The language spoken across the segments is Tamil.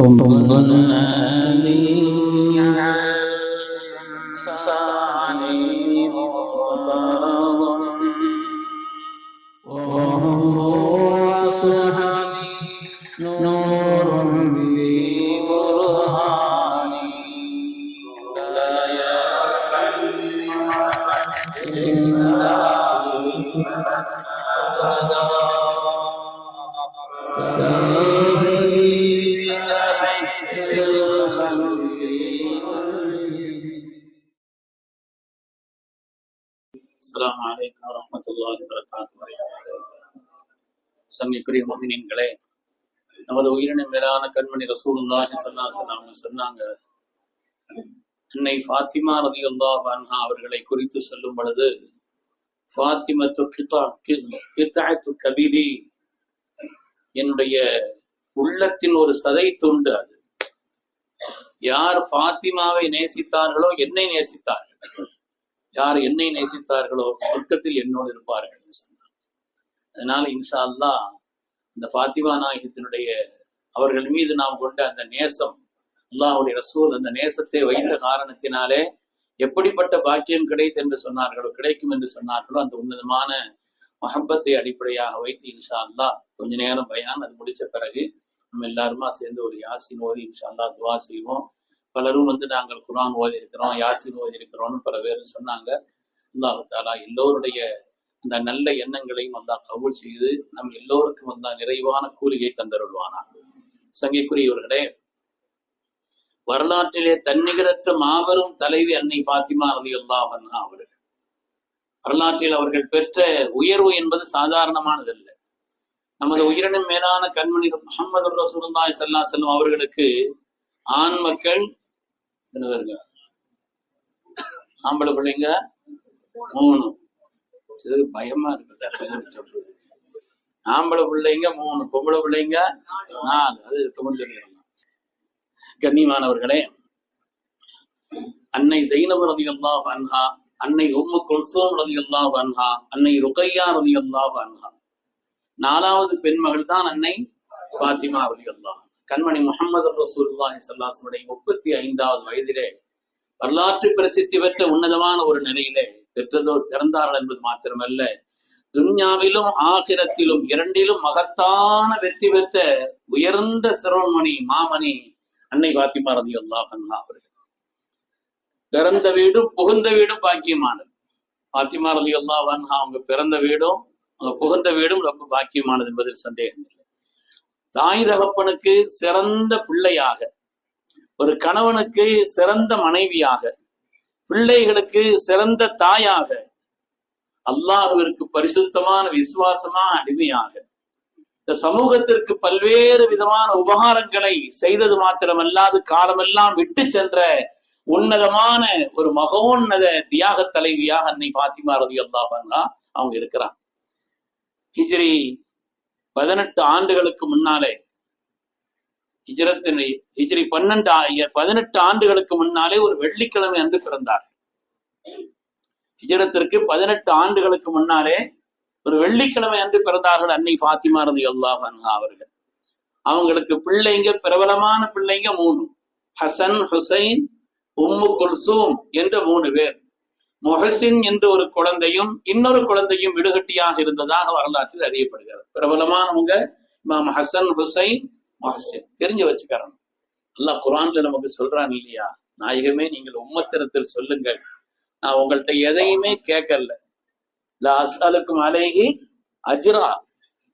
ضمنني சங்கைக்குரிய முஃமினீன்களே நமது உயிரின மேலான கண்மணி ரசூலுல்லாஹி ஸல்லல்லாஹு அவங்க சொன்னாங்க அன்னை ஃபாத்திமா ரதி அன்ஹா அவர்களை குறித்து சொல்லும் பொழுது ஃபாத்திமத்து கிதா கிதாத்து கபீரி என்னுடைய உள்ளத்தின் ஒரு சதை துண்டு அது. யார் ஃபாத்திமாவை நேசித்தார்களோ என்னை நேசித்தார்கள். யார் என்னை நேசித்தார்களோ சொர்க்கத்தில் என்னோடு இருப்பார்கள். சொன்னார் அதனால இன்ஷா அல்லாஹ் இந்த பாத்திமா நாயகத்தினுடைய அவர்கள் மீது நாம் கொண்ட அந்த நேசம் அல்லாஹ்வுடைய ரசூல் அந்த நேசத்தை வைத்த காரணத்தினாலே எப்படிப்பட்ட பாக்கியம் கிடைத்து என்று சொன்னார்களோ கிடைக்கும் என்று சொன்னார்களோ அந்த உன்னதமான மஹப்பத்தை அடிப்படையாக வைத்து இன்ஷா அல்லாஹ் கொஞ்ச நேரம் பயான் அது முடிச்ச பிறகு நம்ம எல்லாருமா சேர்ந்து ஒரு யாசின் ஓதி இன்ஷா அல்லாஹ் துவா செய்வோம். பலரும் வந்து நாங்கள் குரான் ஓதி இருக்கிறோம் யாசின் ஓதி இருக்கிறோம்னு பல பேர் சொன்னாங்க. அல்லாஹு தாலா எல்லோருடைய அந்த நல்ல எண்ணங்களையும் அல்லா கபூல் செய்து நம் எல்லோருக்கும் வந்தா நிறைவான கூலியை தந்தருள்வானா. சங்கைக்குரியவர்களே வரலாற்றிலே தன்னிகரற்ற மாபெரும் தலைவி அன்னை பாத்திமா ரதி அவர்கள். வரலாற்றில் அவர்கள் பெற்ற உயர்வு என்பது சாதாரணமானதல்ல. நமது உயிரினும் மேலான கண்மணி முகமது ரசூலுல்லாஹி சல்லா செல்லும் அவர்களுக்கு ஆண் மக்கள் ஆம்பளை பிள்ளைங்க? மூணு. பயமா இருக்கு சொல்றது. ஆம்பளை பிள்ளைங்க மூணு பொம்பளை பிள்ளைங்க நாலு. அது தமிழ் சொல்லிடலாம் கண்ணியமானவர்களே அன்னை ஜெயினப் ரலியல்லாஹு அன்ஹா அன்னை உம்மு குல்சூம் ரலியல்லாஹு அன்ஹா அன்னை ருகையா ரலியல்லாஹு அன்ஹா. நாலாவது பெண்மகள் தான் அன்னை பாத்திமா ரலியல்லாஹு கண்மணி முகமது ரசூல்லாஹி ஸல்லல்லாஹு முப்பத்தி ஐந்தாவது வயதிலே வரலாற்று பிரசித்தி பெற்ற உன்னதமான ஒரு நிலையிலே பெற்றதோ பிறந்தார்கள் என்பது மாத்திரமல்ல. துன்யாவிலும் ஆகிரத்திலும் இரண்டிலும் மகத்தான வெற்றி பெற்ற உயர்ந்த சிரோன்மணி மாமணி அன்னை பாத்திமா ரதி அவர்கள். பிறந்த வீடும் புகுந்த வீடும் பாக்கியமானது. பாத்திமா ரதி அவங்க பிறந்த வீடும் அவங்க புகுந்த வீடும் ரொம்ப பாக்கியமானது என்பதில் சந்தேகம் இல்லை. தாய் தகப்பனுக்கு சிறந்த பிள்ளையாக ஒரு கணவனுக்கு சிறந்த மனைவியாக பிள்ளைகளுக்கு சிறந்த தாயாக அல்லாஹுவிற்கு பரிசுத்தமான விசுவாசமான அடிமையாக. இந்த சமூகத்திற்கு பல்வேறு விதமான உபகாரங்களை செய்தது மாத்திரமல்லாது காலமெல்லாம் விட்டு சென்ற உன்னதமான ஒரு மகோன்னத தியாக தலைவியாக அன்னை பாத்திமா ரதி அல்லாஹா அவங்க இருக்கிறாங்க. ஹிஜ்ரி பதினெட்டு ஆண்டுகளுக்கு முன்னாலே ஹிஜரத்தினை ஹிஜ்ரி பன்னெண்டு பதினெட்டு ஆண்டுகளுக்கு முன்னாலே ஒரு வெள்ளிக்கிழமை அன்று பிறந்தார். ஹிஜரத்திற்கு பதினெட்டு ஆண்டுகளுக்கு முன்னாலே ஒரு வெள்ளிக்கிழமை அன்று பிறந்தார்கள் அன்னை பாத்திமா ரதி அல்லாஹ் அவர்கள். அவங்களுக்கு பிள்ளைங்க பிரபலமான பிள்ளைங்க மூணு. ஹசன் ஹுசைன் உம்மு குல்சூம் என்ற மூணு பேர். மொஹசின் என்ற ஒரு குழந்தையும் இன்னொரு குழந்தையும் விடுகட்டியாக இருந்ததாக வரலாற்றில் அறியப்படுகிறது. பிரபலமானவங்க இமாம் ஹசன் ஹுசைன் முஹசின். தெரிஞ்சு வச்சுக்கிறோம் அல்லாஹ் குரான்ல நமக்கு சொல்றான் இல்லையா? நாயகமே நீங்கள் உம்மத்திரத்தில் சொல்லுங்கள். நான் உங்கள்கிட்ட எதையுமே கேட்கல. அசாலுக்கும் அஸ்அலுக்கும் அஜ்ரா.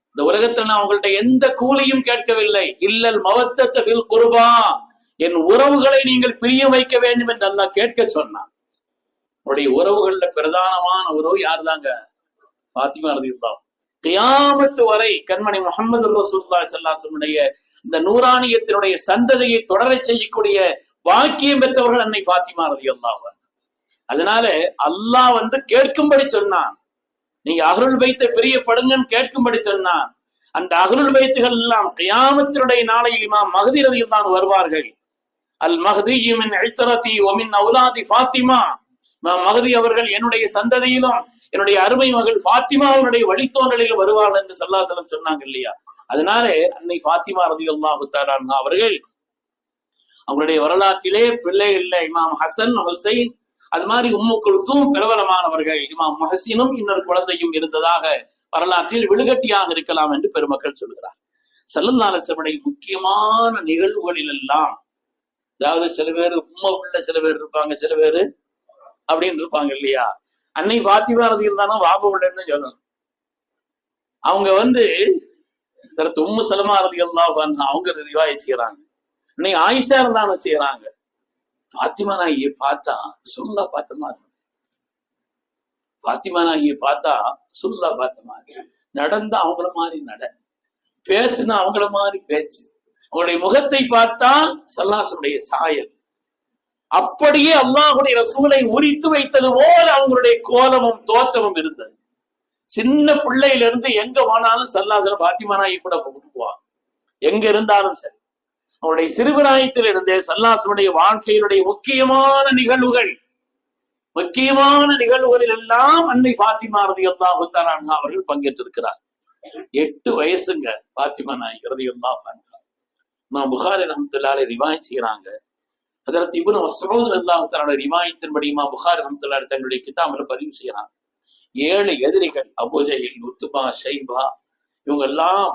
இந்த உலகத்தில் நான் உங்கள்கிட்ட எந்த கூலியும் கேட்கவில்லை. இல்லல் மவத்தத்த குருபா. என் உறவுகளை நீங்கள் பிரிய வைக்க வேண்டும் என்று அல்லாஹ் கேட்க சொன்னான். உடைய உறவுகள்ல பிரதானமான உறவு யார் தாங்க பாத்திமா ரதியுல்லாம் கியாமத்து வரை கண்மணி முகமது ரசூல்லா சல்லாசனுடைய இந்த நூறானியத்தினுடைய சந்ததியை தொடரச் செய்யக்கூடிய பாக்கியம் பெற்றவர்கள் அன்னை பாத்திமா ரதியுல்லாஹ் அதனால அல்லாஹ் வந்து கேட்கும்படி சொன்னான். நீங்க அகருள் வைத்த பெரிய படுங்கன்னு கேட்கும்படி சொன்னான். அந்த அகருள் வைத்துகள் எல்லாம் கியாமத்தினுடைய நாளையில் இமாம் மகதி ரதியில் தான் வருவார்கள். அல் மகதியுமின் மின் ஒமின் அவுலாதி பாத்திமா மகதி அவர்கள் என்னுடைய சந்ததியிலும் என்னுடைய அருமை மகள் ஃபாத்திமாவுடைய வழித்தோன்றலில் வருவார்கள் என்று சல்லாசலம் சொன்னாங்க இல்லையா? அதனால அன்னை ஃபாத்திமா ரதி அல்லாஹு அவர்கள் அவங்களுடைய வரலாற்றிலே பிள்ளை இல்லை. இமாம் ஹசன் ஹுசைன் அது மாதிரி உம்மு குல்சூம் பிரபலமானவர்கள். இமாம் முஹசினும் இன்னொரு குழந்தையும் இருந்ததாக வரலாற்றில் விழுகட்டியாக இருக்கலாம் என்று பெருமக்கள் சொல்கிறார். செல்லந்தாலசனுடைய முக்கியமான நிகழ்வுகளில் எல்லாம் அதாவது சில பேர் உம்மை உள்ள சில பேர் இருப்பாங்க சில பேர் அப்படின்னு இருப்பாங்க இல்லையா? அன்னை பாத்திமா ரதி இருந்தாலும் வாப உள்ளன்னு சொல்லணும். அவங்க வந்து தரத்து உம்மு சலமா ரதி அல்லாஹ் அவங்க ரிவாய செய்யறாங்க இன்னைக்கு ஆயிஷா இருந்தாங்க செய்யறாங்க பாத்திமா நாயை பார்த்தா சுல்லா பார்த்த மாதிரி. பாத்திமா நாயை பார்த்தா சுல்லா பார்த்த மாதிரி. நடந்தா அவங்கள மாதிரி நட. பேசுனா அவங்கள மாதிரி பேச்சு. அவங்களுடைய முகத்தை பார்த்தால் சல்லாசனுடைய சாயல். அப்படியே அல்லாஹுடைய ரசூலை உரித்து வைத்தது போல அவங்களுடைய கோலமும் தோற்றமும் இருந்தது. சின்ன பிள்ளையில இருந்து எங்க போனாலும் சல்லாசன பாத்திமா நாயை கூட கூப்பிடுவான் எங்க இருந்தாலும் சரி. அவருடைய சிறுபிராயத்தில் இருந்தே சல்லாசனுடைய வாழ்க்கையினுடைய முக்கியமான நிகழ்வுகள் முக்கியமான நிகழ்வுகளில் எல்லாம் அன்னை பாத்திமா ரதி அல்லாஹு அவர்கள் பங்கேற்றிருக்கிறார். எட்டு வயசுங்க பாத்திமா நாய் ரதி அல்லாஹ் நான் புகாரி ரஹமத்துல்லாலே ரிவாய் செய்யறாங்க அதற்கு இவனு மசூத் அல்லாஹு ரிவாயத்தின்படி இமா புகாரி ரஹமத்துல்லாரி தங்களுடைய கிதாபில் பதிவு செய்யறாங்க ஏழு எதிரிகள் அபுஜையில் உத்துபா ஷைபா இவங்க எல்லாம்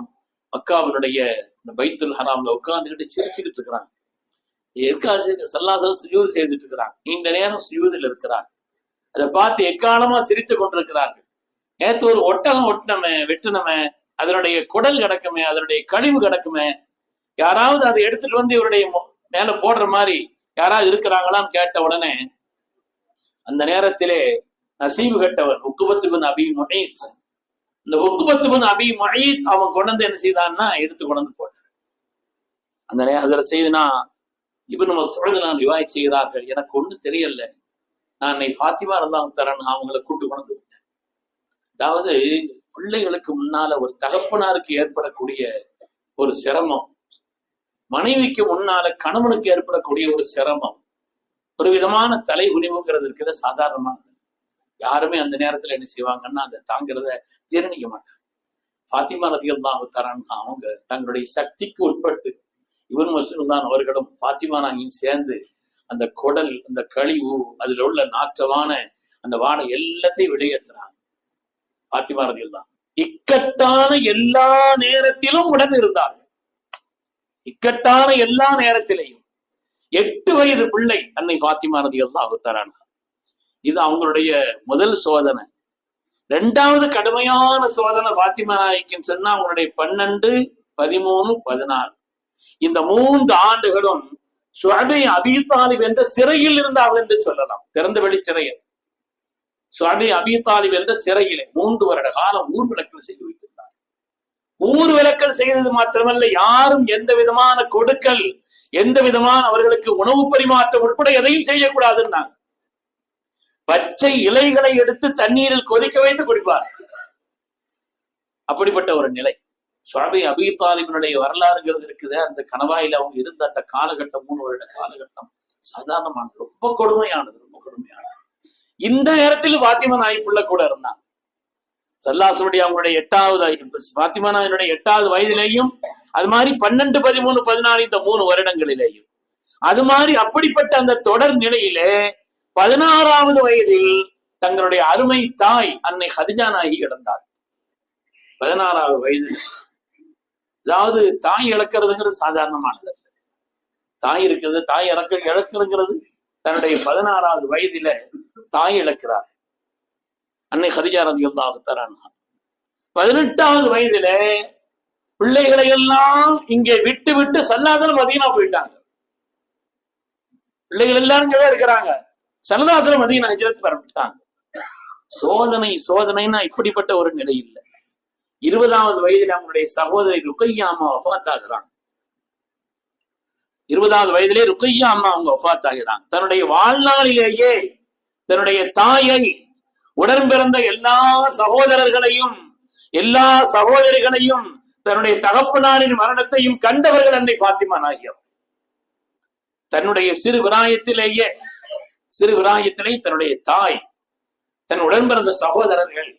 மக்காவினுடைய இந்த பைத்துல் ஹராம்ல உட்கார்ந்துகிட்டு சிரிச்சுக்கிட்டு இருக்கிறாங்க. எதுக்காக சல்லாசல் சுயூது செய்துட்டு இருக்கிறாங்க. நீண்ட நேரம் சுயூதில் இருக்கிறார் அதை பார்த்து எக்காலமா சிரித்து கொண்டிருக்கிறார்கள்? நேற்று ஒரு ஒட்டகம் ஒட்டினமே வெட்டினமே அதனுடைய குடல் கிடக்குமே அதனுடைய கழிவு கிடக்குமே யாராவது அதை எடுத்துட்டு வந்து இவருடைய மேல போடுற மாதிரி யாராவது இருக்கிறாங்களான்னு கேட்ட உடனே அந்த நேரத்திலே நசீவு கட்டவன் உக்குபத்துபின் அபி முனீத் இந்த உக்குபத்துபின் அபி முனீத் அவன் கொண்டு என்ன செய்தான்னா எடுத்து கொண்டு போட்டார் போட்டான். அந்த அதில் செய்துனா இப்ப நம்ம சொல்றது நான் ரிவாய் செய்கிறார்கள். எனக்கு ஒண்ணும் தெரியல. நான் என்னை ஃபாத்திமா இருந்தாலும் தரேன் அவங்கள கூட்டு கொண்டு விட்டேன். அதாவது பிள்ளைகளுக்கு முன்னால ஒரு தகப்பனாருக்கு ஏற்படக்கூடிய ஒரு சிரமம் மனைவிக்கு முன்னால கணவனுக்கு ஏற்படக்கூடிய ஒரு சிரமம் ஒரு விதமான தலை குனிவுங்கிறது இருக்கிறது சாதாரணமானது. யாருமே அந்த நேரத்துல என்ன செய்வாங்கன்னா அதை தாங்கிறத ஜீரணிக்க மாட்டாங்க. பாத்திமா ரதியல்லாஹு தரான் அவங்க தங்களுடைய சக்திக்கு உட்பட்டு இவன் மசூல்தான் அவர்களும் பாத்திமா நாங்கியும் சேர்ந்து அந்த குடல் அந்த கழிவு அதுல உள்ள நாற்றமான அந்த வாடை எல்லாத்தையும் வெளியேற்றுறாங்க. பாத்திமா ரதியல்லாம் இக்கட்டான எல்லா நேரத்திலும் உடன் இருந்தார்கள். இக்கட்டான எல்லா நேரத்திலையும் எட்டு வயது பிள்ளை அன்னை பாத்திமா ரதியல்லாஹு தரான் இது அவங்களுடைய முதல் சோதனை. ரெண்டாவது கடுமையான சோதனை பாத்திமா நாய்க்கும் சொன்னா அவங்களுடைய பன்னெண்டு பதிமூணு பதினாறு. இந்த மூன்று ஆண்டுகளும் சுவாமி அபிதாலிப் என்ற சிறையில் இருந்தார்கள் என்று சொல்லலாம். திறந்த வெளி சிறையில். சுவாமி அபிதாலிப் என்ற சிறையிலே மூன்று வருட காலம் ஊர் விளக்கல் செய்து வைத்திருந்தார். ஊர் விளக்கல் செய்தது மாத்திரமல்ல யாரும் எந்த விதமான கொடுக்கல் எந்த விதமான அவர்களுக்கு உணவு பரிமாற்றம் உட்பட எதையும் செய்யக்கூடாதுன்னாங்க. பச்சை இலைகளை எடுத்து தண்ணீரில் கொதிக்க வைத்து குடிப்பார். அப்படிப்பட்ட ஒரு நிலை. சுவாமி அபி தாலிபினுடைய வரலாறுங்கிறது இருக்குது. அந்த கணவாயில அவங்க இருந்த அந்த காலகட்டம் மூணு வருட காலகட்டம் சாதாரணமானது ரொம்ப கொடுமையானது ரொம்ப கொடுமையானது. இந்த நேரத்தில் பாத்திமா நாய்ப்புள்ள கூட இருந்தான் சல்லாசனுடைய அவங்களுடைய எட்டாவது பாத்திமா நாயனுடைய எட்டாவது வயதிலேயும் அது மாதிரி பன்னெண்டு பதிமூணு பதினாலு இந்த மூணு வருடங்களிலேயும். அது மாதிரி அப்படிப்பட்ட அந்த தொடர் நிலையிலே பதினாறாவது வயதில் தங்களுடைய அருமை தாய் அன்னை ஹதிஜா நாயகி இழந்தார் பதினாறாவது வயதில். அதாவது தாய் இழக்கிறதுங்கிறது சாதாரணமானது தாய் இருக்கிறது தாய் இறக்க இழக்கிறதுங்கிறது தன்னுடைய பதினாறாவது வயதில தாய் இழக்கிறார். அன்னை ஹதிஜா ரதி தரான் பதினெட்டாவது வயதில பிள்ளைகளை எல்லாம் இங்கே விட்டு விட்டு சல்லாதனம் மதீனா போயிட்டாங்க. பிள்ளைகள் எல்லாரும் இங்கதான் இருக்கிறாங்க. சல்லதாசலம் மதீனா ஹஜரத் வரவிட்டாங்க சோதனை சோதனைன்னா இப்படிப்பட்ட ஒரு நிலை இல்லை. இருபதாவது வயதில் அவங்களுடைய சகோதரி ருக்கையா அம்மா வஃபாத்தாகிறாங்க இருபதாவது வயதிலே ருக்கையா அம்மா அவங்க வஃபாத்தாகிறாங்க தன்னுடைய வாழ்நாளிலேயே தன்னுடைய தாயை உடன்பிறந்த எல்லா சகோதரர்களையும் எல்லா சகோதரிகளையும் தன்னுடைய தகப்பனாரின் மரணத்தையும் கண்டவர்கள் அன்னை பாத்திமா நாயகம் தன்னுடைய சிறு விராயத்திலேயே சிறு விராயத்திலே தன்னுடைய தாய் தன் உடன் பிறந்த சகோதரர்கள்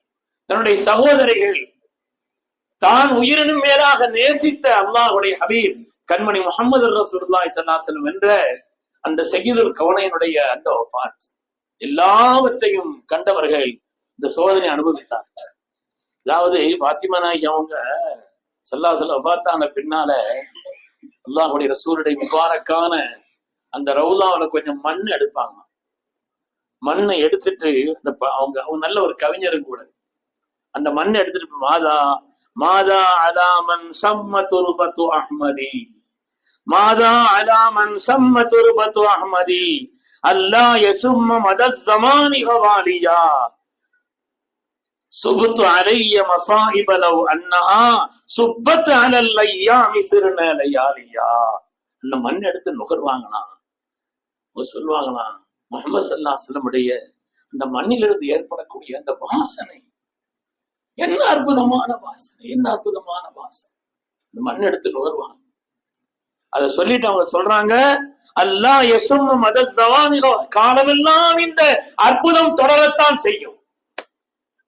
தன்னுடைய சகோதரிகள் தான் உயிரினும் மேலாக நேசித்த அல்லாஹுடைய ஹபீப் கண்மணி முகமது ரசூல்லாய் சல்லாசலம் என்ற அந்த சகிதுல் கவனையினுடைய அந்த ஒப்பாத். எல்லாவற்றையும் கண்டவர்கள் இந்த சோதனை அனுபவித்தார். அதாவது பாத்திமா நாயகி அவங்க சல்லாசல ஒப்பாத்தான பின்னால அல்லாஹுடைய ரசூருடைய முபாரக்கான அந்த ரவுலாவுல கொஞ்சம் மண் எடுப்பாங்க. மண்ணை எடுத்துட்டு அந்த அவங்க அவங்க நல்ல ஒரு கவிஞரும் கூட. அந்த மண்ணை எடுத்துட்டு போய், மாதா மாதா அலாமன் சம்ம துருபத்து அஹ்மதி. மாதா அலாமன் சம்ம துருபத்து அஹ்மதி. அல்லா யசும்ம மத ஜமானி ஹவாலியா சுபத்து அலைய மசாயிப லவ் அன்னஹா சுப்பத் அலல் ஐயாமி அந்த மண் எடுத்து நுகர்வாங்களாம். சொல்லுவாங்களாம். முகமது சல்லா செல்லமுடைய அந்த மண்ணிலிருந்து ஏற்படக்கூடிய அந்த வாசனை. என்ன அற்புதமான வாசனை என்ன அற்புதமான வாசனை. இந்த மண் எடுத்து நுகர்வாங்க அதை சொல்லிட்டு அவங்க சொல்றாங்க அல்லா எசும் மத ஜவானிகோ. காலமெல்லாம் இந்த அற்புதம் தொடரத்தான் செய்யும்.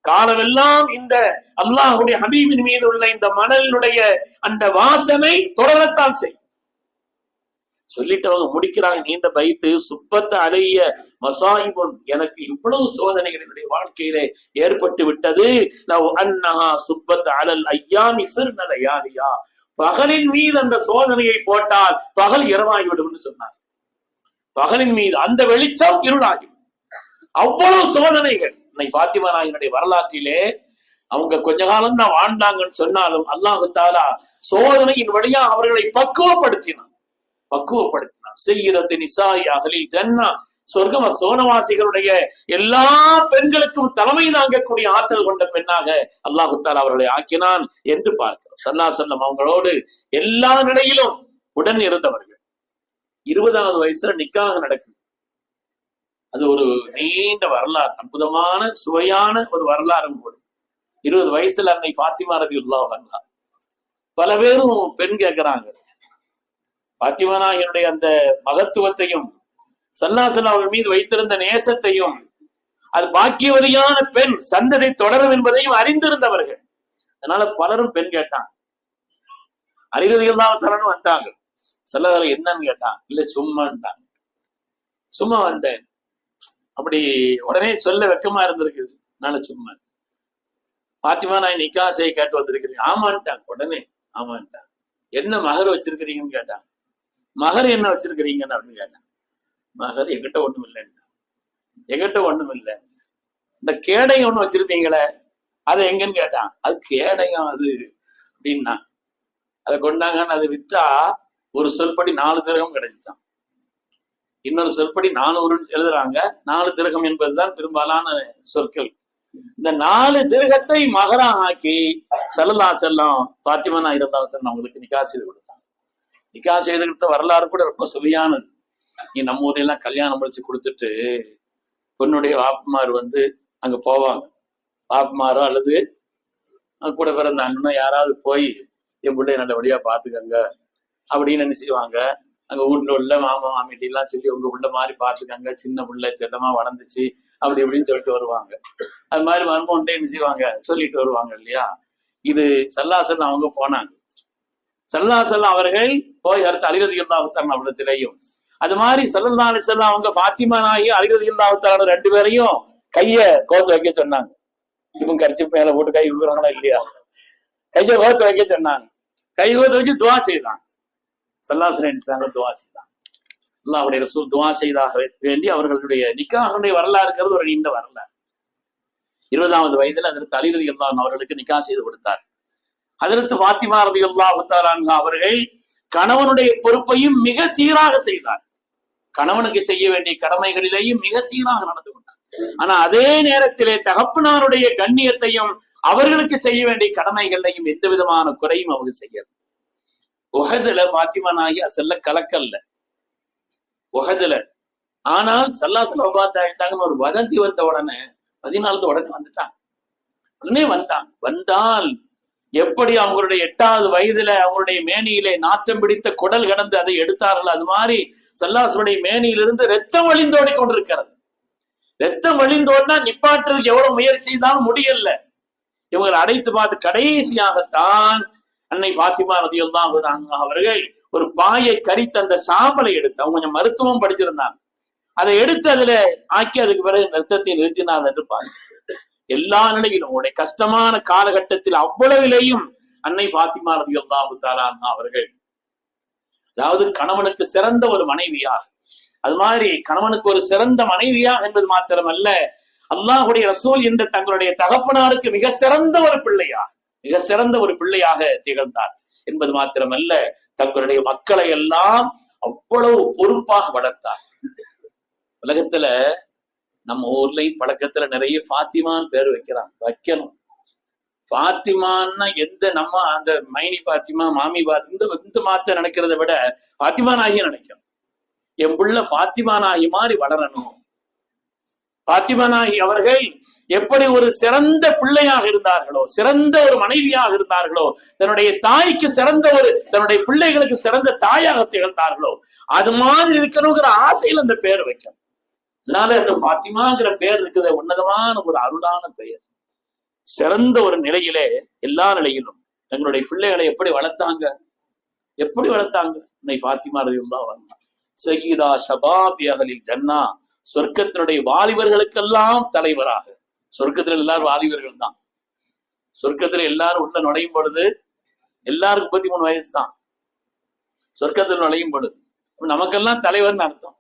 காலமெல்லாம் இந்த அல்லாஹுடைய ஹபீபின் மீது உள்ள இந்த மணலினுடைய அந்த வாசனை தொடரத்தான் செய்யும். சொல்லிட்டு அவங்க முடிக்கிறாங்க நீண்ட பயத்து சுப்பத்த அலைய மசாயிபுன். எனக்கு இவ்வளவு சோதனைகள் என்னுடைய வாழ்க்கையிலே ஏற்பட்டு விட்டது. லவ் அன்னஹா சுப்பத் அலல் ஐயாமி சிறுநலையாலியா பகலின் மீது அந்த சோதனையை போட்டால் பகல் இரவாகிவிடும் சொன்னார். பகலின் மீது அந்த வெளிச்சம் இருளாகி அவ்வளவு சோதனைகள். என்னை பாத்திமா நாயனுடைய வரலாற்றிலே அவங்க கொஞ்ச காலம் தான் வாழ்ந்தாங்கன்னு சொன்னாலும் அல்லாஹு தாலா சோதனையின் வழியா அவர்களை பக்குவப்படுத்தினான். பக்குவப்படுத்தினான். செய்யறது நிசாய் அகலில் ஜன்னா சொர்க்கம சோனவாசிகளுடைய எல்லா பெண்களுக்கும் தலைமை தாங்கக்கூடிய ஆற்றல் கொண்ட பெண்ணாக அல்லாஹுத்தால் அவர்களை ஆக்கினான் என்று பார்க்கிறோம். சல்லா செல்லம் அவங்களோடு எல்லா நிலையிலும் உடன் இருந்தவர்கள். இருபதாவது வயசுல நிக்காக நடக்குது. அது ஒரு நீண்ட வரலாறு அற்புதமான சுவையான ஒரு வரலாறும் கூட. இருபது வயசுல அன்னை பாத்திமா ரதி உல்லாஹ் பல பேரும் பெண் கேட்கிறாங்க பாத்திமநாயகனுடைய அந்த மகத்துவத்தையும் சல்லாசல்லா அவர்கள் மீது வைத்திருந்த நேசத்தையும் அது பாக்கியவதியான பெண் சந்ததி தொடரும் என்பதையும் அறிந்திருந்தவர்கள். அதனால பலரும் பெண் கேட்டாங்க. அறிவதிகள் தான் தரணும் வந்தாங்க. சிலர் என்னன்னு கேட்டான் இல்ல சும்மான்ட்டாங்க. சும்மா வந்தேன் அப்படி உடனே சொல்ல வெக்கமா இருந்திருக்குது. அதனால சும்மா. பாத்திமா நான் நிக்காசையை கேட்டு வந்திருக்கிறீங்க ஆமான்ட்டாங்க. உடனே ஆமான்ட்டாங்க. என்ன மகர் வச்சிருக்கிறீங்கன்னு கேட்டாங்க. மகர் என்ன வச்சிருக்கிறீங்கன்னு அப்படின்னு கேட்டேன். மகர் எங்கிட்ட ஒண்ணும் இல்லைன்னு எங்கிட்ட ஒண்ணும் இல்லை இந்த கேடயம் ஒண்ணு வச்சிருப்பீங்களே அது எங்கன்னு கேட்டான். அது கேடயம் அது அப்படின்னா அதை கொண்டாங்கன்னு அது வித்தா ஒரு சொல்படி நாலு திரகம் கிடைச்சான். இன்னொரு சொல்படி நானூறுன்னு எழுதுறாங்க. நாலு திரகம் என்பதுதான் பெரும்பாலான சொற்கள். இந்த நாலு திருகத்தை மகரா ஆக்கி செல்லலா செல்லம் பாத்திமனா இருந்தால் அவங்களுக்கு நிக்கா செய்து கொடுத்தாங்க நிக்கா செய்து கொடுத்த வரலாறு கூட ரொம்ப சுவையானது. நீ நம்ம ஊர்ல எல்லாம் கல்யாணம் முடிச்சு கொடுத்துட்டு பொண்ணுடைய வாப்புமார் வந்து அங்க போவாங்க. வாப்புமாரோ அல்லது அது கூட பிறந்த அண்ணன் யாராவது போய் என் பிள்ளைய நல்லபடியா பாத்துக்கங்க அப்படின்னு என்ன செய்வாங்க? அங்க வீட்டுல உள்ள மாமா மாமிட்டி எல்லாம் சொல்லி உங்க உள்ள மாதிரி பாத்துக்கங்க சின்ன புள்ள செல்லமா வளர்ந்துச்சு அப்படி இப்படின்னு சொல்லிட்டு வருவாங்க. அது மாதிரி வரும்போது என்ன செய்வாங்க? சொல்லிட்டு வருவாங்க இல்லையா? இது சல்லாசன் அவங்க போனாங்க. சல்லாசன் அவர்கள் போய் அடுத்து அலிரதி இல்லாவுத்தான் அவரிடத்திலையும் அது மாதிரி சல்லல்லா செல்லா அவங்க பாத்திமா நாயி அலிரதி இல்லாவுத்தான ரெண்டு பேரையும் கைய கோத்து வைக்க சொன்னாங்க. இவங்க கரிச்சு மேல போட்டு கை விடுறாங்களா இல்லையா? கைய கோத்து வைக்க சொன்னாங்க. கை கோத்து வச்சு துவா செய்தாங்க. சல்லாசன் துவா செய்தாங்க. அவருடைய ரசூல் துவா செய்தாக வேண்டி அவர்களுடைய நிக்காகனுடைய வரலாறுங்கிறது ஒரு நீண்ட வரலாறு. இருபதாவது வயதுல அதற்கு அலிரதி அல்லாஹ் அவர்களுக்கு நிக்கா செய்து கொடுத்தார். அதற்கு பாத்திமா ரதி அல்லாஹு அவர்கள் கணவனுடைய பொறுப்பையும் மிக சீராக செய்தார். கணவனுக்கு செய்ய வேண்டிய கடமைகளிலேயும் மிக சீராக நடந்து கொண்டார். ஆனா அதே நேரத்திலே தகப்பனாருடைய கண்ணியத்தையும் அவர்களுக்கு செய்ய வேண்டிய கடமைகளையும் எந்த விதமான குறையும் அவங்க செய்யல. உகதுல பாத்திமா நாயி செல்ல கலக்கல்ல. உகதுல ஆனால் சல்லாசல உபாத்தாயிட்டாங்கன்னு ஒரு வதந்தி வந்த உடனே பதினாலு உடனே வந்துட்டாங்க. உடனே வந்தான். வந்தால் எப்படி அவங்களுடைய எட்டாவது வயதுல அவங்களுடைய மேனியிலே நாற்றம் பிடித்த குடல் கடந்து அதை எடுத்தார்கள் அது மாதிரி சல்லாசுடைய மேனியிலிருந்து ரத்தம் வழிந்தோடி கொண்டிருக்கிறது. ரத்தம் வழிந்தோடனா நிப்பாட்டுறதுக்கு எவ்வளவு முயற்சி தான் முடியல. இவங்களை அடைத்து பார்த்து கடைசியாகத்தான் அன்னை பாத்திமா ரதியெல்லாம் அவர்கள் ஒரு பாயை கரித்து அந்த சாம்பலை எடுத்து அவங்க கொஞ்சம் மருத்துவம் படிச்சிருந்தாங்க. அதை எடுத்து அதுல ஆக்கி அதுக்கு பிறகு நிறுத்தத்தை நிறுத்தினார் என்று பாருங்க எல்லா நிலையிலும் உடைய கஷ்டமான காலகட்டத்தில் அவ்வளவிலேயும் அன்னை பாத்திமா ரவி அல்லாஹு அவர்கள். அதாவது கணவனுக்கு சிறந்த ஒரு மனைவியாக. அது மாதிரி கணவனுக்கு ஒரு சிறந்த மனைவியாக என்பது மாத்திரமல்ல அல்லாஹுடைய ரசூல் என்ற தங்களுடைய தகப்பனாருக்கு மிக சிறந்த ஒரு பிள்ளையாக மிக சிறந்த ஒரு பிள்ளையாக திகழ்ந்தார் என்பது மாத்திரமல்ல தங்களுடைய மக்களை எல்லாம் அவ்வளவு பொறுப்பாக வளர்த்தார். உலகத்துல நம்ம ஊர்லயும் பழக்கத்துல நிறைய ஃபாத்திமான்னு பேர் வைக்கிறான் வைக்கணும். ஃபாத்திமான்னா எந்த நம்ம அந்த மைனி பாத்திமா மாமி பாத்தி இந்த மாத்த நினைக்கிறத விட ஃபாத்திமா நாகிய நினைக்கணும். என் புள்ள ஃபாத்திமா நாயி மாதிரி வளரணும். ஃபாத்திமா நாயி அவர்கள் எப்படி ஒரு சிறந்த பிள்ளையாக இருந்தார்களோ சிறந்த ஒரு மனைவியாக இருந்தார்களோ தன்னுடைய தாய்க்கு சிறந்த ஒரு தன்னுடைய பிள்ளைகளுக்கு சிறந்த தாயாக திகழ்ந்தார்களோ அது மாதிரி இருக்கணுங்கிற ஆசையில் அந்த பேர் வைக்கணும். அதனால இந்த ஃபாத்திமாங்கிற பெயர் இருக்குது. உன்னதமான ஒரு அருளான பெயர். சிறந்த ஒரு நிலையிலே எல்லா நிலையிலும் தங்களுடைய பிள்ளைகளை எப்படி வளர்த்தாங்க? எப்படி வளர்த்தாங்க? இன்னை ஃபாத்திமா ரலியல்லாஹு அன்ஹா. சகீதா சபாபி அகலில் ஜன்னா. சொர்க்கத்தினுடைய வாலிபர்களுக்கெல்லாம் தலைவராக. சொர்க்கத்துல எல்லாரும் வாலிபர்கள் தான். சொர்க்கத்துல எல்லாரும் உள்ள நுழையும் பொழுது எல்லாருக்கும் முப்பத்தி மூணு வயசு தான். சொர்க்கத்தில் நுழையும் பொழுது. நமக்கெல்லாம் தலைவர்னு அர்த்தம்.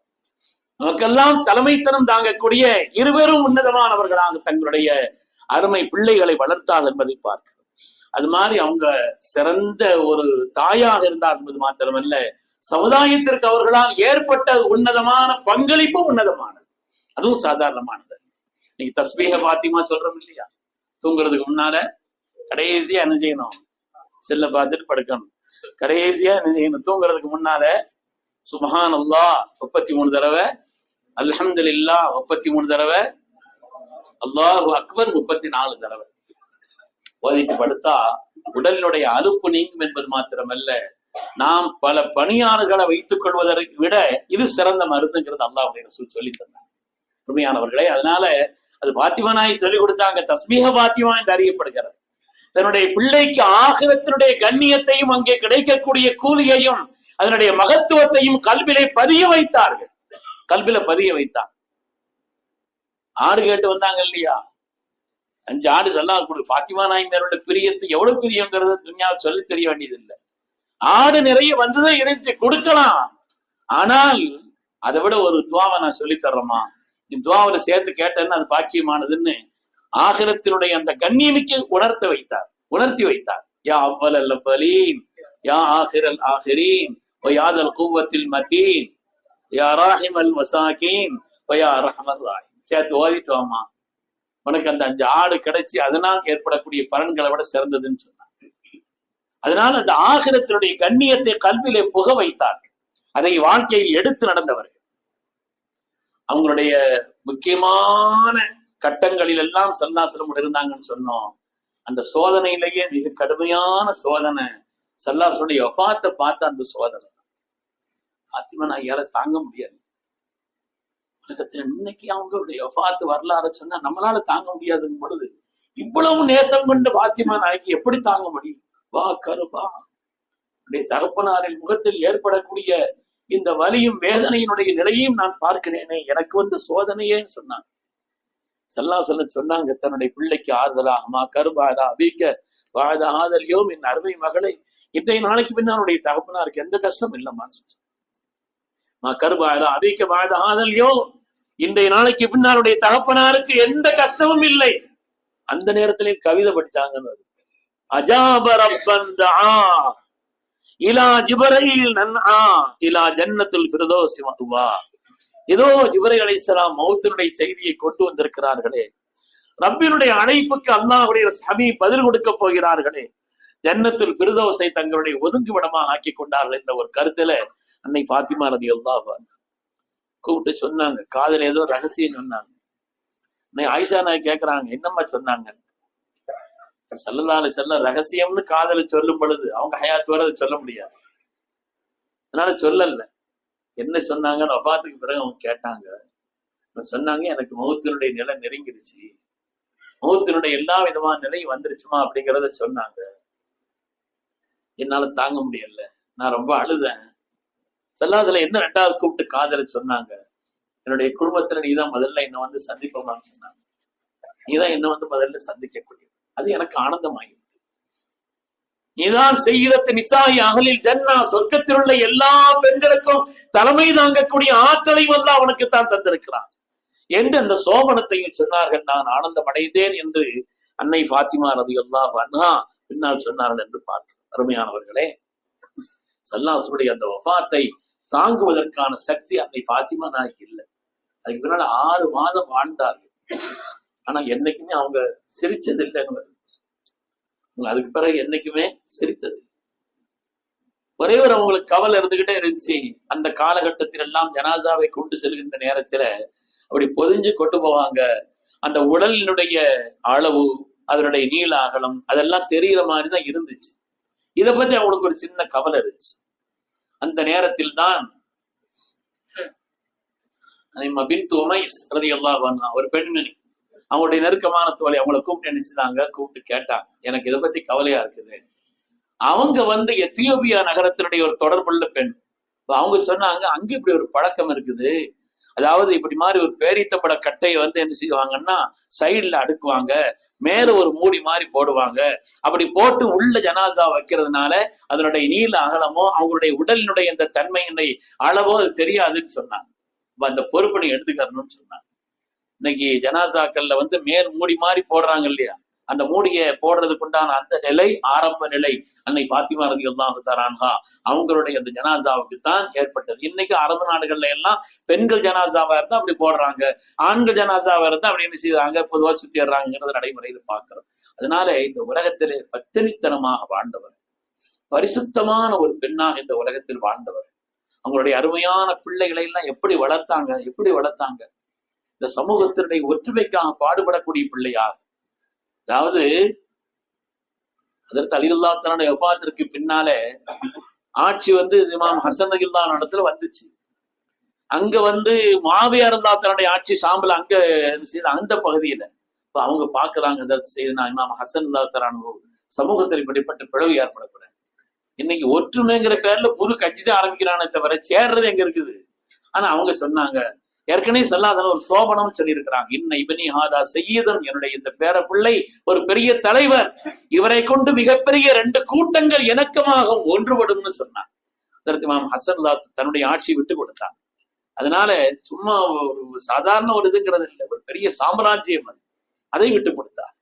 நமக்கெல்லாம் தலைமைத்தனம் தாங்கக்கூடிய இருவரும் உன்னதமானவர்களாக தங்களுடைய அருமை பிள்ளைகளை வளர்த்தார் என்பதை பார்க்கிறோம். அது மாதிரி அவங்க சிறந்த ஒரு தாயாக இருந்தார் என்பது மாத்திரமல்ல சமுதாயத்திற்கு அவர்களால் ஏற்பட்ட உன்னதமான பங்களிப்பு உன்னதமானது. அதுவும் சாதாரணமானது. நீங்க தஸ்மீக பாத்தியமா சொல்றோம் இல்லையா? தூங்குறதுக்கு முன்னால கடைசியா என்ன செய்யணும்? செல்ல பார்த்துட்டு படுக்கணும். கடைசியா என்ன செய்யணும்? தூங்குறதுக்கு முன்னால சுபஹான் அல்லா முப்பத்தி மூணு தடவை அல்ஹம்துலில்லா முப்பத்தி மூணு தடவை. அல்லாஹு அக்பர் முப்பத்தி நாலு தடவை. ஓதிட்டு படுத்தா உடலினுடைய அலுப்பு நீங்கும் என்பது மாத்திரமல்ல நாம் பல பணியாளர்களை வைத்துக் கொள்வதற்கு விட இது சிறந்த மருந்துங்கிறது அல்லாஹுடைய ரசூல் சொல்லி தந்தார் உண்மையானவர்களே அதனால அது பாத்திமானாய் சொல்லிக் கொடுத்தாங்க தஸ்மீக பாத்திமா என்று அறியப்படுகிறது. தன்னுடைய பிள்ளைக்கு ஆகிரத்தினுடைய கண்ணியத்தையும் அங்கே கிடைக்கக்கூடிய கூலியையும் அதனுடைய மகத்துவத்தையும் கல்விலை பதிய வைத்தார்கள். கல்வில பதிய வைத்தான். ஆடு கேட்டு வந்தாங்க இல்லையா? அஞ்சு ஆடு சொல்லா கொடு. பாத்திமா நாயந்தரோட பிரியத்து எவ்வளவு பிரியங்கிறத துணியாவை சொல்லி தெரிய வேண்டியது இல்லை ஆடு நிறைய வந்ததே இருந்துச்சு கொடுக்கலாம். ஆனால் அதை விட ஒரு துவாவை நான் சொல்லி தர்றேமா நீ துவாவில சேர்த்து கேட்டேன்னு அது பாக்கியமானதுன்னு ஆகிரத்தினுடைய அந்த கண்ணியமிக்கு உணர்த்த வைத்தார். உணர்த்தி வைத்தார். யா அவ்வல் அல்ல பலீன் யா ஆஹிரல் ஆஹிரீன் யாதல் கூவத்தில் மத்தீன் யா ராஹிம் அல் ரஹமர் ராய் சேர்த்து ஓதித்துவாமா உனக்கு அந்த அஞ்சு ஆடு கிடைச்சி அதனால் ஏற்படக்கூடிய பலன்களை விட சிறந்ததுன்னு சொன்னார். அதனால் அந்த ஆகிரத்தினுடைய கண்ணியத்தை கல்வியிலே புக வைத்தார். அதை வாழ்க்கையில் எடுத்து நடந்தவர்கள் அவங்களுடைய முக்கியமான கட்டங்களில் எல்லாம் சல்லாசலம் இருந்தாங்கன்னு சொன்னோம். அந்த சோதனையிலேயே மிக கடுமையான சோதனை. சல்லாசனுடைய ஒபாத்தை பார்த்த அந்த சோதனை. பாத்திமா நான் தாங்க முடியாது. உலகத்துல இன்னைக்கு அவங்களுடைய ஒபாத்து வரலாறு சொன்னா நம்மளால தாங்க முடியாதுங்க பொழுது இவ்வளவு நேசம் கொண்ட பாத்திமா நாய்க்கு எப்படி தாங்க முடியும்? வா கருபா. உடைய தகப்பனாரின் முகத்தில் ஏற்படக்கூடிய இந்த வலியும் வேதனையினுடைய நிலையையும் நான் பார்க்கிறேனே எனக்கு வந்து சோதனையேன்னு சொன்னாங்க சல்லாசலம் சொன்னாங்க தன்னுடைய பிள்ளைக்கு ஆறுதலாகமா கருபாதா அபிக்க வாழ ஆதலியோ என் அருமை மகளை இன்றைய நாளைக்கு பின்னாருடைய தகப்பனாருக்கு எந்த கஷ்டம் இல்லைம்மான்னு சொன்னாங்க மா அபிக்க இன்றைய நாளைக்கு பின்னாருடைய தகப்பனாருக்கு எந்த கஷ்டமும் இல்லை. அந்த நேரத்திலே கவிதை படிச்சாங்கன்னு வருது. அஜாப இலா ஜிபரையில் நன்ஆ. இலா ஜன்னத்துல் ஃபிர்தௌஸ் மதுவா ஏதோ ஜிபரை அலைசலாம் மௌத்தினுடைய செய்தியை கொண்டு வந்திருக்கிறார்களே. ரப்பினுடைய அழைப்புக்கு அல்லாஹுடைய சபி பதில் கொடுக்க போகிறார்களே. ஜன்னத்துல் பிரதோசை தங்களுடைய ஒதுங்குவிடமாக ஆக்கி கொண்டார்கள் என்ற ஒரு கருத்துல அன்னை பாத்திமா ரதி அன்ஹா கூப்பிட்டு சொன்னாங்க. காதல ஏதோ ரகசியம் சொன்னாங்க. அன்னை ஆயிஷா நாய் கேட்கறாங்க என்னம்மா சொன்னாங்க? சல்லல்லாஹு செல்ல ரகசியம்னு காதல சொல்லும் பொழுது அவங்க ஹயாத்தோட அதை சொல்ல முடியாது. அதனால சொல்லல. என்ன சொன்னாங்கன்னு வபாத்துக்கு பிறகு அவங்க கேட்டாங்க. சொன்னாங்க எனக்கு மௌத்தினுடைய நிலை நெருங்கிருச்சு. மௌத்தினுடைய எல்லா விதமான நிலையும் வந்துருச்சுமா? அப்படிங்கிறத சொன்னாங்க. என்னால தாங்க முடியல. நான் ரொம்ப அழுதேன். செல்லாதுல என்ன ரெண்டாவது கூப்பிட்டு காதல சொன்னாங்க? என்னுடைய குடும்பத்துல நீதான் முதல்ல என்ன வந்து சந்திப்பமான்னு சொன்னாங்க. நீதான் என்ன வந்து முதல்ல சந்திக்கக்கூடிய. அது எனக்கு ஆனந்தமாயிருக்கு நீதான் செய்யத்து நிசாயி அகலில் ஜன்னா சொர்க்கத்தில் உள்ள எல்லா பெண்களுக்கும் தலைமை தாங்கக்கூடிய ஆற்றலை வந்து அவனுக்கு தான் தந்திருக்கிறான். என்று அந்த சோபனத்தையும் சொன்னார்கள் நான் ஆனந்தம் அடைந்தேன் என்று அன்னை பாத்திமா ரதி அல்லாஹ் அண்ணா பின்னால் சொன்னார்கள் என்று பார்க்கிறோம். அருமையானவர்களே சல்லாசுடைய அந்த வபாத்தை தாங்குவதற்கான சக்தி அன்னை பாத்திமா நாய்க்கு இல்லை. அதுக்கு பின்னால ஆறு மாதம் வாழ்ந்தார்கள். ஆனா என்னைக்குமே அவங்க சிரிச்சது இல்லைன்னு அதுக்கு பிறகு என்னைக்குமே சிரித்தது ஒரே ஒரு அவங்களுக்கு கவலை இருந்துகிட்டே இருந்துச்சு. அந்த காலகட்டத்தில் எல்லாம் ஜனாசாவை கொண்டு செல்கின்ற நேரத்துல அப்படி பொதிஞ்சு கொண்டு போவாங்க. அந்த உடலினுடைய அளவு அதனுடைய நீள அகலம் அதெல்லாம் தெரிகிற மாதிரி தான் இருந்துச்சு. இதை பத்தி அவங்களுக்கு ஒரு சின்ன கவலை இருந்துச்சு. அந்த நேரத்தில் தான் ஒரு பெண்மணி. அவங்களுடைய நெருக்கமான தோழி அவங்கள கூப்பிட்டு நினைச்சுதாங்க கூப்பிட்டு கேட்டாங்க. எனக்கு இதை பத்தி கவலையா இருக்குது. அவங்க வந்து எத்தியோபியா நகரத்தினுடைய ஒரு தொடர்புள்ள பெண். அவங்க சொன்னாங்க அங்க இப்படி ஒரு பழக்கம் இருக்குது. அதாவது இப்படி மாதிரி ஒரு பேரித்தப்பட கட்டையை வந்து என்ன செய்வாங்கன்னா சைடுல அடுக்குவாங்க. மேல ஒரு மூடி மாதிரி போடுவாங்க. அப்படி போட்டு உள்ள ஜனாசா வைக்கிறதுனால அதனுடைய நீள அகலமோ அவங்களுடைய உடலினுடைய இந்த தன்மையினை அளவோ அது தெரியாதுன்னு சொன்னாங்க. அந்த பொறுப்பை நீ எடுத்துக்கணும்னு சொன்னாங்க. இன்னைக்கு ஜனாசாக்கள்ல வந்து மேல் மூடி மாதிரி போடுறாங்க இல்லையா? அந்த மூடியை போடுறதுக்கு உண்டான அந்த நிலை ஆரம்ப நிலை அன்னை பாத்திமா ரதி தரான்ஹா அவங்களுடைய அந்த ஜனாசாவுக்கு தான் ஏற்பட்டது. இன்னைக்கு அரபு நாடுகள்ல எல்லாம் பெண்கள் ஜனாசாவா இருந்தா அப்படி போடுறாங்க ஆண்கள் ஜனாசாவா இருந்தா அப்படி என்ன செய்யறாங்க பொதுவா சுத்திடுறாங்கிறது நடைமுறையில பாக்குறோம். அதனால இந்த உலகத்திலே பத்தினித்தனமாக வாழ்ந்தவர் பரிசுத்தமான ஒரு பெண்ணாக இந்த உலகத்தில் வாழ்ந்தவர். அவங்களுடைய அருமையான பிள்ளைகளை எல்லாம் எப்படி வளர்த்தாங்க எப்படி வளர்த்தாங்க? இந்த சமூகத்தினுடைய ஒற்றுமைக்காக பாடுபடக்கூடிய பிள்ளையாக அதாவது அதற்கு அலிகுல்லா தன்னுடைய பின்னாலே ஆட்சி வந்து இமாம் ஹசன் அகில்லா இடத்துல வந்துச்சு. அங்க வந்து மாவியார் இருந்தா தன்னுடைய ஆட்சி சாம்பல் அங்க அந்த பகுதியில இப்ப அவங்க பாக்குறாங்க இதற்கு இமாம் ஹசன் அல்லா தரானு சமூகத்தில் இப்படிப்பட்ட பிளவு ஏற்படக்கூடாது. இன்னைக்கு ஒற்றுமைங்கிற பேர்ல புது கட்சி தான் ஆரம்பிக்கிறானே தவிர சேர்றது எங்க இருக்குது? ஆனா அவங்க சொன்னாங்க ஏற்கனவே சொல்லாதன ஒரு சோபனம் சொல்லியிருக்கிறாங்க. இன்ன இபனி ஹாதா செய்யதன் என்னுடைய இந்த பேர பிள்ளை ஒரு பெரிய தலைவர். இவரை கொண்டு மிகப்பெரிய ரெண்டு கூட்டங்கள் இணக்கமாக ஒன்றுபடும்னு சொன்னார். மாம் ஹசன் தன்னுடைய ஆட்சி விட்டு கொடுத்தாங்க அதனால சும்மா ஒரு சாதாரண ஒரு இதுங்கிறது இல்லை. ஒரு பெரிய சாம்ராஜ்யம் அது. அதை விட்டு கொடுத்தார்.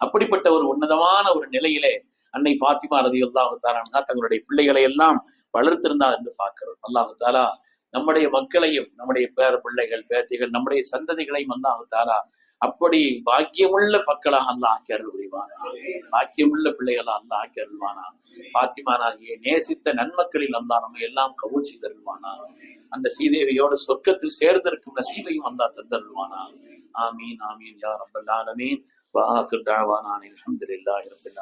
அப்படிப்பட்ட ஒரு உன்னதமான ஒரு நிலையிலே அன்னை பாத்திமா ரதி அல்லாஹு தாரா தங்களுடைய பிள்ளைகளை எல்லாம் வளர்த்திருந்தார் என்று பார்க்கிறோம். அல்லாஹு தாலா நம்முடைய மக்களையும் நம்முடைய பேர பிள்ளைகள் பேத்திகள் நம்முடைய சந்ததிகளையும் அல்லாஹு தாரா. அப்படி பாக்கியமுள்ள மக்களாக அல்ல ஆக்கி அருள் புரிவானா பாக்கியமுள்ள பிள்ளைகளா அல்ல ஆக்கி அருள்வானா பாத்திமானாகிய நேசித்த நன்மக்களில் அல்லா நம்ம எல்லாம் கவுள் செய்தருள்வானா அந்த சீதேவியோட சொர்க்கத்தில் சேர்ந்திருக்கும் நசீதையும் அல்லா தந்தருள்வானா? ஆமீன் ஆமீன் யா ரப்பல் ஆலமீன். வாக்கு தஅவானா அல்ஹம்துலில்லாஹி ரப்பில்